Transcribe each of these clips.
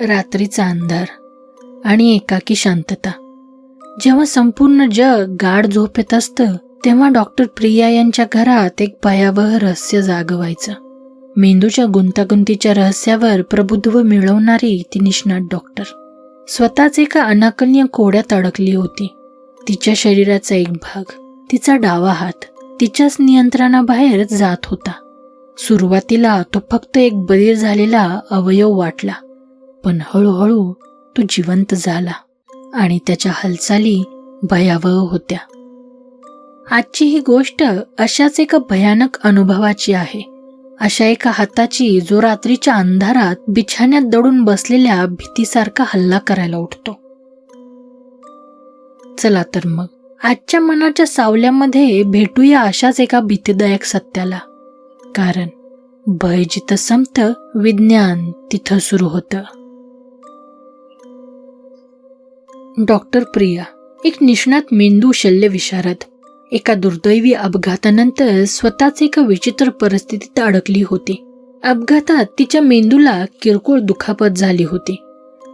रात्रीचा अंधार आणि एकाकी शांतता. जेव्हा संपूर्ण जग गाढ झोपेत असतं तेव्हा डॉक्टर प्रिया यांच्या घरात एक भयावह रहस्य जागवायचं. मेंदूच्या गुंतागुंतीच्या रहस्यावर प्रबुद्ध मिळवणारी ती निष्णात डॉक्टर. स्वतःच एका अनाकलनीय कोड्यात अडकली होती. तिच्या शरीराचा एक भाग तिचा डावा हात तिच्याच नियंत्रणाबाहेर जात होता. सुरुवातीला तो फक्त एक बधीर झालेला अवयव वाटला. पण हळूहळू तो जिवंत झाला आणि त्याच्या हालचाली भयावह होत्या. आजची ही गोष्ट अशाच एका भयानक अनुभवाची आहे. अशा एका हाताची जो रात्रीच्या अंधारात बिछाण्यात दडून बसलेल्या भीतीसारखा हल्ला करायला उठतो. चला तर मग आजच्या मनाच्या सावल्यामध्ये भेटूया अशाच एका भीतीदायक सत्याला. कारण भय जिथं संपतं विज्ञान तिथं सुरू होतं. डॉक्टर प्रिया एक निष्णात मेंदू शल्य विशारद. एका दुर्दैवी अपघातानंतर स्वतःच एका विचित्र परिस्थितीत अडकली होती. अपघातात तिच्या मेंदूला किरकोळ दुखापत झाली होती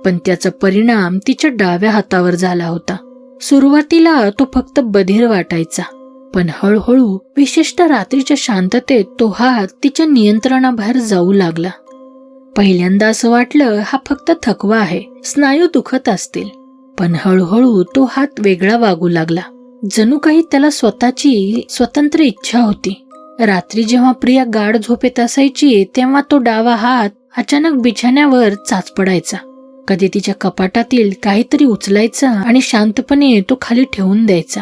पण त्याचा परिणाम तिच्या डाव्या हातावर झाला होता. सुरुवातीला तो फक्त बधीर वाटायचा पण हळूहळू विशेषतः रात्रीच्या शांततेत तो हात तिच्या नियंत्रणाबाहेर जाऊ लागला. पहिल्यांदा असं वाटलं हा फक्त थकवा आहे स्नायू दुखत असतील. पण हळूहळू तो हात वेगळा वागू लागला. जणू काही त्याला स्वतःची स्वतंत्र इच्छा होती. रात्री जेव्हा प्रिया गाढ झोपेत असायची तेव्हा तो डावा हात अचानक बिछाण्यावर चाच पडायचा. कधी तिच्या कपाटातील काहीतरी उचलायचा आणि शांतपणे तो खाली ठेवून द्यायचा.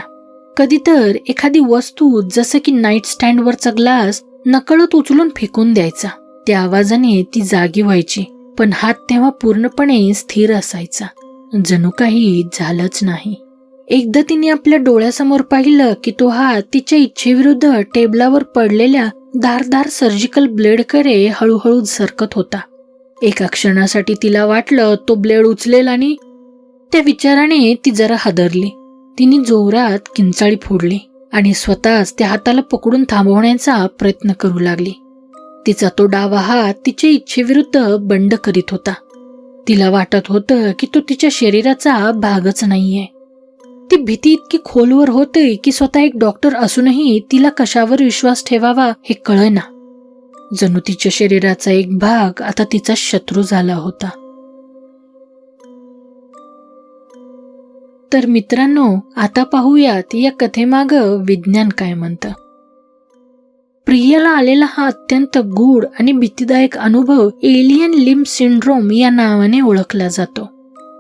कधी तर एखादी वस्तू जसं की नाईट स्टँडवरचा ग्लास नकळत उचलून फेकून द्यायचा. त्या आवाजाने ती जागी व्हायची पण हात तेव्हा पूर्णपणे स्थिर असायचा. जणू काही झालंच नाही. एकदा तिने आपल्या डोळ्यासमोर पाहिलं की तो हात तिच्या इच्छेविरुद्ध टेबलावर पडलेल्या धारधार सर्जिकल ब्लेडकडे हळूहळू सरकत होता. एका क्षणासाठी तिला वाटलं तो ब्लेड उचलेल आणि त्या विचाराने ती जरा हादरली. तिने जोरात किंचाळी फोडली आणि स्वतःच त्या हाताला पकडून थांबवण्याचा प्रयत्न करू लागली. तिचा तो डावा हात तिच्या इच्छेविरुद्ध बंड करीत होता. तिला वाटत होतं की तो तिच्या शरीराचा भागच नाहीये. ती भीती इतकी खोलवर होते की स्वतः एक डॉक्टर असूनही तिला कशावर विश्वास ठेवावा हे कळना. जणू तिच्या शरीराचा एक भाग आता तिचा शत्रू झाला होता. तर मित्रांनो आता पाहूयात या कथेमाग विज्ञान काय म्हणतं. प्रियाला आलेला हा अत्यंत गूढ आणि भीतीदायक अनुभव एलियन लिम सिंड्रोम या नावाने ओळखला जातो.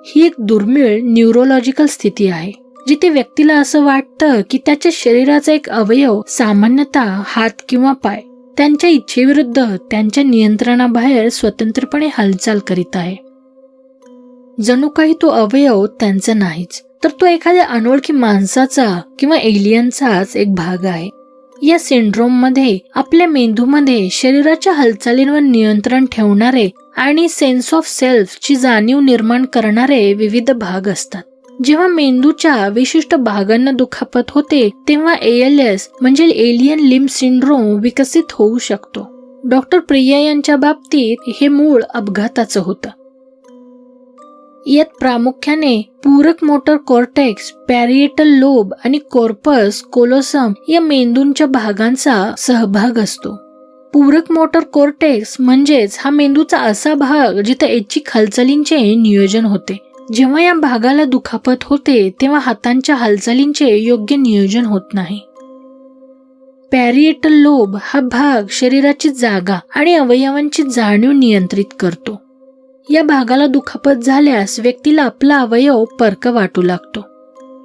ही एक दुर्मिळ न्यूरोलॉजिकल स्थिती आहे जिथे व्यक्तीला असं वाटतं की त्याच्या शरीराचा एक अवयव सामान्यतः हात किंवा पाय त्यांच्या इच्छेविरुद्ध त्यांच्या नियंत्रणाबाहेर स्वतंत्रपणे हालचाल करीत आहे. जणू काही तो अवयव त्यांचा नाहीच तर तो एखाद्या अनोळखी माणसाचा किंवा एलियनचाच एक भाग आहे. या सिंड्रोममध्ये आपल्या मेंदूमध्ये शरीराच्या हालचालींवर नियंत्रण ठेवणारे आणि सेन्स ऑफ सेल्फ ची जाणीव निर्माण करणारे विविध भाग असतात. जेव्हा मेंदूच्या विशिष्ट भागांना दुखापत होते तेव्हा एएलएस म्हणजे एलियन लिम सिंड्रोम विकसित होऊ शकतो. डॉक्टर प्रिया यांच्या बाबतीत हे मूळ अपघाताचं होतं. यात प्रामुख्याने पूरक मोटर कॉर्टेक्स पॅरिएटल लोब आणि कॉर्पस कोलोसम या मेंदूंच्या भागांचा सहभाग असतो. पूरक मोटर कॉर्टेक्स म्हणजेच हा मेंदूचा असा भाग जिथे ऐच्छिक हालचालींचे नियोजन होते. जेव्हा या भागाला दुखापत होते तेव्हा हातांच्या हालचालींचे योग्य नियोजन होत नाही. पॅरिएटल लोब हा भाग शरीराची जागा आणि अवयवांची जाणीव नियंत्रित करतो. या भागाला दुखापत झाल्यास व्यक्तीला आपला अवयव पर्क वाटू लागतो.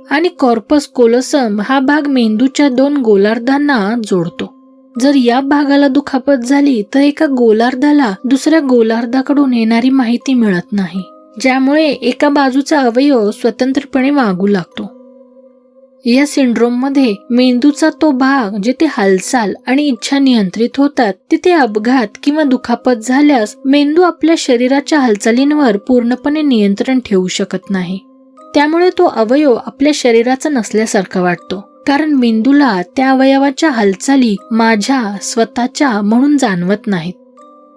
आणि कॉर्पस कोलसम हा भाग मेंदूच्या दोन गोलार्धांना जोडतो. जर या भागाला दुखापत झाली तर एका गोलार्धाला दुसऱ्या गोलार्धाकडून येणारी माहिती मिळत नाही ज्यामुळे एका बाजूचा अवयव स्वतंत्रपणे वागू लागतो. या सिंड्रोममध्ये मेंदूचा तो भाग जिथे हालचाल आणि इच्छा नियंत्रित होतात तिथे अपघात किंवा दुखापत झाल्यास मेंदू आपल्या शरीराच्या हालचालींवर पूर्णपणे नियंत्रण ठेवू शकत नाही. त्यामुळे तो अवयव आपल्या शरीराचा नसल्यासारखा वाटतो कारण मेंदूला त्या अवयवाच्या हालचाली माझ्या स्वतःच्या म्हणून जाणवत नाहीत.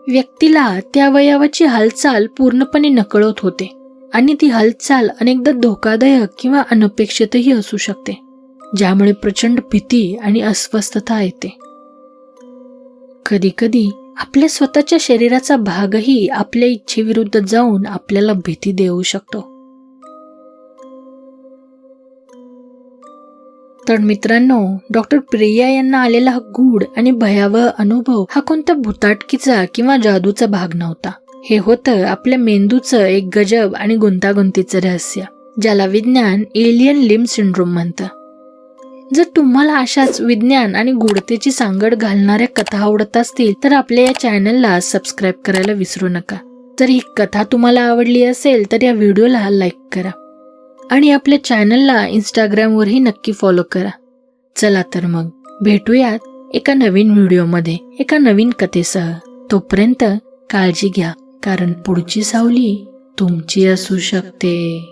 व्यक्तीला त्या अवयवाची हालचाल पूर्णपणे नकळत होते. आणि ती हालचाल अनेकदा धोकादायक किंवा अनपेक्षितही असू शकते ज्यामुळे प्रचंड भीती आणि अस्वस्थता येते. कधी कधी आपल्या स्वतःच्या शरीराचा भागही आपल्या इच्छेविरुद्ध जाऊन आपल्याला भीती देऊ शकतो. तर मित्रांनो डॉक्टर प्रिया यांना आलेला हा गूढ आणि भयावह अनुभव हा कोणत्या भुताटकीचा किंवा जादूचा भाग नव्हता. हे होतं आपल्या मेंदूचं एक गजब आणि गुंतागुंतीचं रहस्य ज्याला विज्ञान एलियन लिम सिंड्रोम म्हणतं. जर तुम्हाला अशाच विज्ञान आणि गूढतेची सांगड घालणाऱ्या कथा आवडत असतील तर आपल्या या चॅनलला सबस्क्राईब करायला विसरू नका. जर ही कथा तुम्हाला आवडली असेल तर या व्हिडिओला लाईक करा. आणि आपल्या चॅनलला इंस्टाग्रामवरही नक्की फॉलो करा. चला तर मग भेटूयात एका नवीन व्हिडिओमध्ये एका नवीन कथेसह. तोपर्यंत काळजी घ्या. कारण पुढची सावली तुमची असू शकते.